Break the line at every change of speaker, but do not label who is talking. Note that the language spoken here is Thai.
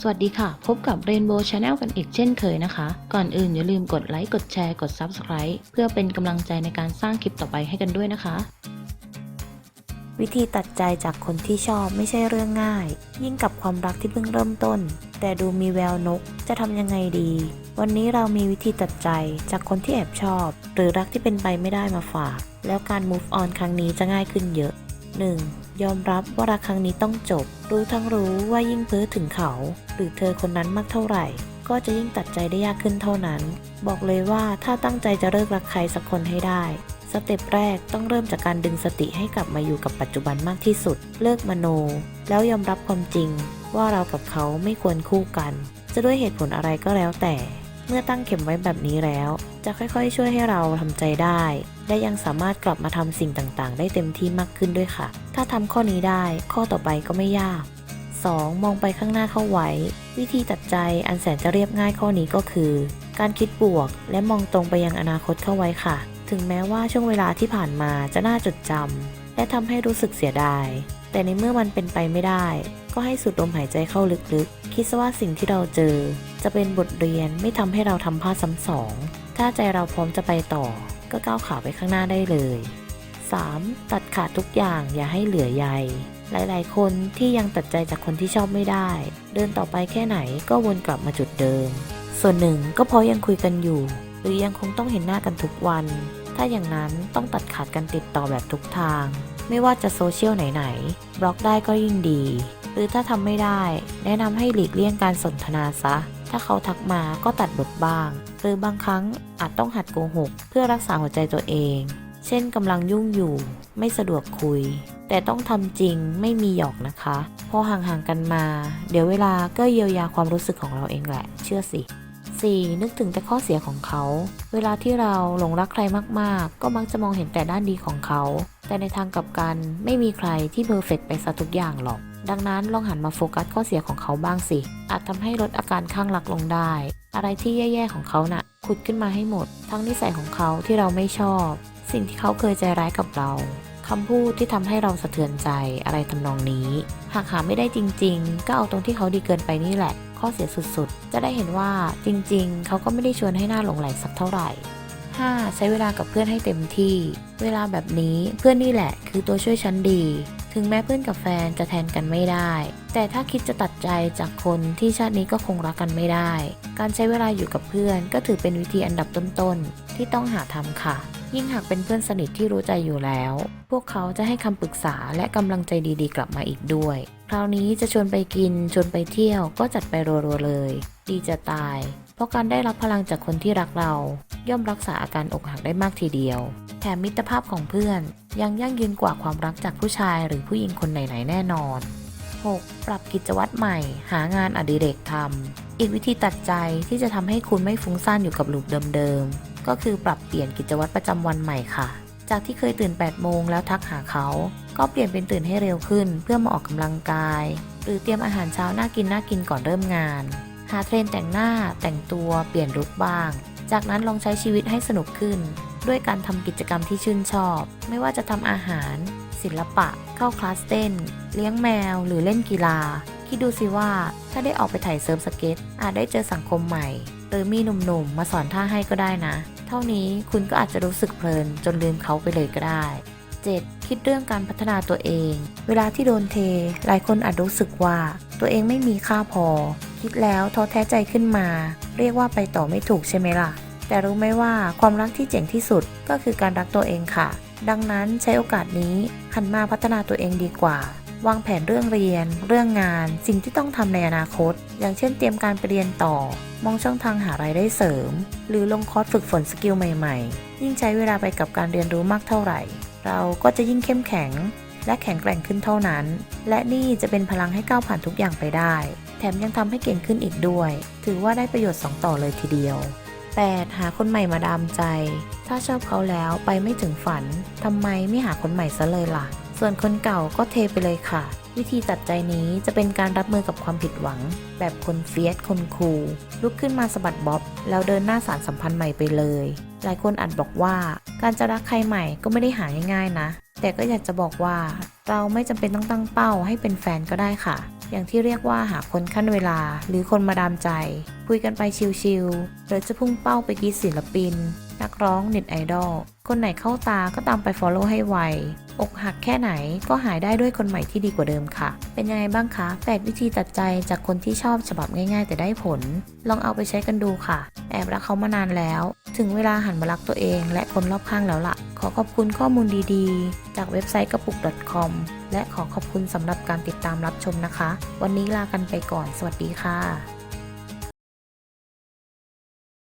สวัสดีค่ะ พบกับ Rainbow Channel กันอีกเช่นเคยนะคะ ก่อนอื่นอย่าลืมกดไลค์ กดแชร์ กด Subscribe เพื่อเป็นกำลังใจในการสร้างคลิปต่อไปให้กันด้วยนะคะ
วิธีตัดใจจากคนที่ชอบไม่ใช่เรื่องง่าย ยิ่งกับความรักที่เพิ่งเริ่มต้น แต่ดูมีแววนกจะทำยังไงดี วันนี้เรามีวิธีตัดใจจากคนที่แอบชอบ หรือรักที่เป็นไปไม่ได้มาฝาก แล้วการ move on ครั้งนี้จะง่ายขึ้นเยอะ 1. ยอมรับว่ารักครั้งนี้ต้องจบ รู้ทั้งรู้ว่ายิ่งเพ้อถึงเขา หรือเธอคนนั้นมากเท่าไหร่ ก็จะยิ่งตัดใจได้ยากขึ้นเท่านั้น บอกเลยว่าถ้าตั้งใจจะเลิกรักใครสักคนให้ได้ สเต็ปแรกต้องเริ่มจากการดึงสติให้กลับมาอยู่กับปัจจุบันมากที่สุด เลิกมโน แล้วยอมรับความจริง ว่าเรากับเขาไม่ควรคู่กัน จะด้วยเหตุผลอะไรก็แล้วแต่ เมื่อตั้งเข็มไว้แบบนี้แล้ว จะค่อยๆ ช่วยให้เราทำใจได้ และยังสามารถกลับมาทำสิ่งต่างๆ ได้เต็มที่มากขึ้นด้วยค่ะ ถ้าทำข้อนี้ได้ ข้อต่อไปก็ไม่ยาก 2. มองไปข้างหน้าเข้าไว้ วิธีตัดใจอันแสนจะเรียบง่ายข้อนี้ก็คือ การคิดบวก และมองตรงไปยังอนาคตเข้าไว้ค่ะ ถึงแม้ว่าช่วงเวลาที่ผ่านมาจะน่าจดจำและทำให้รู้สึกเสียดาย แต่ในเมื่อมันเป็นไปไม่ได้ ก็ให้สูดลมหายใจเข้าลึกๆ คิดซะว่าสิ่งที่เราเจอ จะเป็นบทเรียนไม่ทำให้เราทำพลาดซ้ำสอง ถ้าใจเราพร้อมจะไปต่อ ก็ก้าวขาไปข้างหน้าได้เลย 3. ตัดขาดทุกอย่างอย่าให้เหลือใย หลายๆ คนที่ยังตัดใจจากคนที่ชอบไม่ได้ เดินต่อไปแค่ไหนก็วนกลับมาจุดเดิม ส่วนหนึ่งก็เพราะยังคุยกันอยู่ หรือยังคงต้องเห็นหน้ากันทุกวัน ถ้าอย่างนั้นต้องตัดขาดกันติดต่อแบบทุกทาง ไม่ว่าจะโซเชียลไหนๆ บล็อกได้ก็ยิ่งดี หรือถ้าทำไม่ได้ แนะนำให้หลีกเลี่ยงการสนทนาซะ ถ้าเขาทักมาก็ตัดบทบ้าง หรือบางครั้งอาจต้องหัดโกหก เพื่อรักษาหัวใจตัวเอง เช่นกำลังยุ่งอยู่ ไม่สะดวกคุย แต่ต้องทำจริงไม่มีหยอกนะคะ พอห่างๆกันมา เดี๋ยวเวลาก็เยียวยาความรู้สึกของเราเองแหละ เชื่อสิ 4. นึกถึงแต่ข้อเสียของเขา เวลาที่เราหลงรักใครมากๆ ก็มักจะมองเห็นแต่ด้านดีของเขา แต่ในทางกลับกันไม่มีใครที่เพอร์เฟกไปซะทุกอย่างหรอก ดังนั้นลองหันมาโฟกัสข้อเสียของเขาบ้างสิ อาจทำให้ลดอาการข้างรักลงได้ อะไรที่แย่ๆของเขาน่ะขุดขึ้นมาให้หมด ทั้งนิสัยของเขาที่เราไม่ชอบ สิ่งที่เขาเคยใจร้ายกับเราคำพูดที่ทำให้เราสะเทือนใจอะไรทำนองนี้ หากหาไม่ได้จริง ๆ ก็เอาตรงที่เขาดีเกินไปนี่แหละ ข้อเสียสุดๆ จะได้เห็นว่าจริง ๆ เขาก็ไม่ได้ชวนให้หน้าหลงไหลสักเท่าไหร่ 5. ใช้เวลากับเพื่อนให้เต็มที่ เวลาแบบนี้เพื่อนนี่แหละคือตัวช่วยชั้นดี ถึงแม้เพื่อนกับแฟนจะแทนกันไม่ได้ แต่ถ้าคิดจะตัดใจจากคนที่ชาตินี้ก็คงรักกันไม่ได้ การใช้เวลาอยู่กับเพื่อนก็ถือเป็นวิธีอันดับต้นๆ ที่ต้องหาทำค่ะ ยิ่งหากเป็นเพื่อนสนิทที่รู้ใจอยู่แล้ว พวกเขาจะให้คำปรึกษาและกำลังใจดีๆ กลับมาอีกด้วย คราวนี้จะชวนไปกินชวนไปเที่ยวก็จัดไปรัวๆเลย ดีจะตาย เพราะการได้รับพลังจากคนที่รักเรา ย่อมรักษาอาการอกหักได้มากทีเดียว แถมมิตรภาพของเพื่อน ยังยั่งยืนกว่าความรักจากผู้ชายหรือผู้หญิงคนไหนๆแน่นอน 6. ปรับกิจวัตรใหม่ หางานอดิเรกทำ อีกวิธีตัดใจที่จะทำให้คุณไม่ฟุ้งซ่านอยู่กับลูปเดิมๆ ก็คือปรับเปลี่ยนกิจวัตรประจำวันใหม่ค่ะ จากที่เคยตื่น 8 โมงแล้วทักหาเขา ก็เปลี่ยนเป็นตื่นให้เร็วขึ้น เพื่อมาออกกำลังกาย หรือเตรียมอาหารเช้าน่ากินน่ากินก่อนเริ่มงาน หาเทรนแต่งหน้า แต่งตัว เปลี่ยนลุคบ้าง จากนั้นลองใช้ชีวิตให้สนุกขึ้น ด้วยการทำกิจกรรมที่ชื่นชอบ ไม่ว่าจะทำอาหาร ศิลปะ เข้าคลาสเต้น เลี้ยงแมว หรือเล่นกีฬา คิดดูสิว่าถ้าได้ออกไปถ่ายเซิร์ฟสเก็ต อาจได้เจอสังคมใหม่ หรือมีหนุ่มๆ มาสอนท่าให้ก็ได้นะ เท่านี้คุณก็อาจจะรู้สึกเพลิน จนลืมเขาไปเลยก็ได้ 7. คิดเรื่องการพัฒนาตัวเอง เวลาที่โดนเท หลายคนอาจรู้สึกว่า ตัวเองไม่มีค่าพอ คิดแล้วท้อแท้ใจขึ้นมา เรียกว่าไปต่อไม่ถูกใช่ไหมล่ะ แต่รู้ไหมว่าความรักที่เจ๋งที่สุดก็คือการรักตัวเองค่ะ ดังนั้นใช้โอกาสนี้หันมาพัฒนาตัวเองดีกว่า วางแผนเรื่องเรียน เรื่องงาน สิ่งที่ต้องทำในอนาคต อย่างเช่นเตรียมการไปเรียนต่อ มองช่องทางหารายได้เสริม หรือลงคอร์สฝึกฝนสกิลใหม่ๆ ยิ่งใช้เวลาไปกับการเรียนรู้มากเท่าไหร่ เราก็จะยิ่งเข้มแข็งและแข็งแกร่งขึ้นเท่านั้น และนี่จะเป็นพลังให้ก้าวผ่านทุกอย่างไปได้ แถมยังทำให้เก่งขึ้นอีกด้วย ถือว่าได้ประโยชน์สองต่อเลยทีเดียว 8. หาคนใหม่มาดามใจ ถ้าชอบเขาแล้วไปไม่ถึงฝันทำไมไม่หาคนใหม่ซะเลยล่ะ ส่วนคนเก่าก็เทไปเลยค่ะ วิธีตัดใจนี้จะเป็นการรับมือกับความผิดหวัง แบบคนเฟียสคนคูลลุกขึ้นมาสะบัดบ๊อบ แล้วเดินหน้าสารสัมพันธ์ใหม่ไปเลย หลายคนอาจบอกว่า การจะรักใครใหม่ก็ไม่ได้หาง่ายๆนะ แต่ก็อยากจะบอกว่า เราไม่จำเป็นต้องตั้งเป้าให้เป็นแฟนก็ได้ค่ะ อย่างที่เรียกว่าหาคนขั้นเวลาหรือคนมาดามใจ คุยกันไปชิลๆหรือจะพุ่งเป้าไปกีดศิลปิน นักร้องเน็ตไอดอลคนไหนเข้าตาก็ตามไป Follow ให้ไว อกหักแค่ไหนก็หายได้ด้วยคนใหม่ที่ดีกว่าเดิมค่ะ เป็นยังไงบ้างคะ 8 วิธีตัดใจจากคนที่ชอบฉบับง่ายๆ แต่ได้ผล ลองเอาไปใช้กันดูค่ะ แอบรักเขามานานแล้ว ถึงเวลาหันมารักตัวเอง และคนรอบข้างแล้วล่ะ ขอขอบคุณข้อมูลดีๆ จากเว็บไซต์กระปุก .com และขอขอบคุณสำหรับการติดตามรับชมนะคะ วันนี้ลากันไปก่อน สวัสดีค่ะ